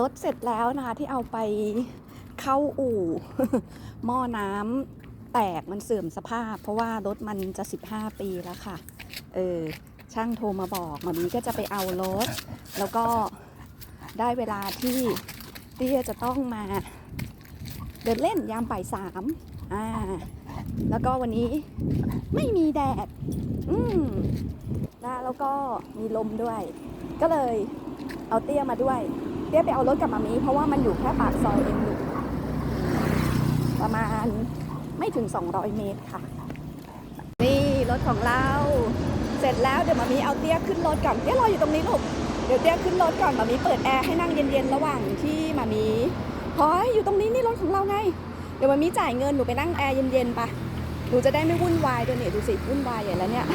รถเสร็จแล้วนะคะที่เอาไปเข้าอู่ หม้อน้ำแตกมันเสื่อมสภาพ เพราะว่ารถมันจะ 15 ปีแล้วค่ะ เออช่างโทรมาบอกมามีก็จะไปเอารถ แล้วก็ได้เวลาที่เตี้ยจะต้องมาเดินเล่นยามบ่ายสามอ่า แล้วก็วันนี้ไม่มีแดด อืมนะแล้วก็มีลมด้วย ก็เลยเอาเตี้ยมาด้วย เตี้ยไปเอารถกับมามีเพราะว่ามันอยู่แค่ปากซอยเองลูกประมาณไม่ถึง 200 เมตรค่ะ นี่รถของเรา เสร็จแล้วเดี๋ยวมามีเอาเตี้ยขึ้นรถก่อนเตี้ยรออยู่ตรงนี้ลูกเดี๋ยวเตี้ยขึ้นรถก่อนมามีเปิดแอร์ให้นั่งเย็นๆระหว่างที่มามีพอยอยู่ตรงนี้นี่รถของเราไง เดี๋ยวมามีจ่ายเงินหนูไปนั่งแอร์เย็นๆปะหนูจะได้ไม่วุ่นวายด้วยเนี่ยดูสิวุ่นวายใหญ่แล้วเนี่ย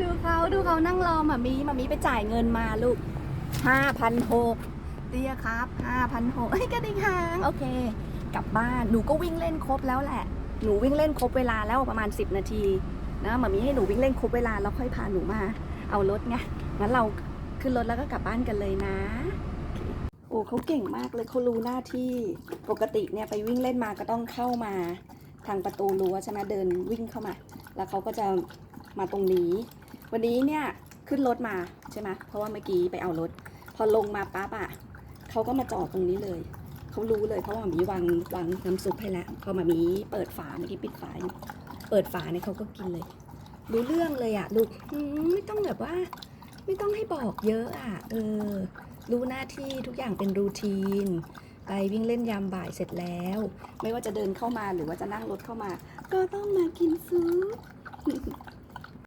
ดูเขาดูเขานั่งรอมามีมามีไปจ่ายเงินมาลูก ห้าพันหกเตี้ยครับห้าพันหกเฮ้ยกระดิ่งหางโอเค กลับบ้านหนูก็วิ่งเล่นครบแล้วแหละ หนูวิ่งเล่นครบเวลาแล้วประมาณ 10 นาทีนะมามีให้หนูวิ่งเล่นครบเวลาแล้วค่อยพาหนูมา เอารถไงงั้นเราขึ้นรถแล้วก็กลับบ้านกันเลยนะโอ้เขาเก่งมากเลยเขารู้หน้าที่ปกติเนี่ยไปวิ่งเล่นมาก็ต้องเข้ามาทางประตูรั้วใช่ไหมเดินวิ่งเข้ามา แล้วเขาก็จะมาตรงนี้ วันนี้เนี่ย ขึ้นรถมาใช่ไหมเพราะว่าเมื่อกี้ไปเอารถ พอลงมาปั๊บอะเขาก็มาจอดตรงนี้เลย เขารู้เลยเพราะว่ามีวางวางน้ำซุปให้แล้วพอมามีเปิดฝาเมื่อกี้ปิดฝาเปิดฝาเนี่ยเขาก็กินเลย รู้เรื่องเลยอะลูกไม่ต้องแบบว่า ไม่ต้องให้บอกเยอะอะเออ รู้หน้าที่ทุกอย่างเป็นรูทีนไปวิ่งเล่นยามบ่ายเสร็จแล้ว ไม่ว่าจะเดินเข้ามาหรือว่าจะนั่งรถเข้ามา ก็ต้องมากินซุป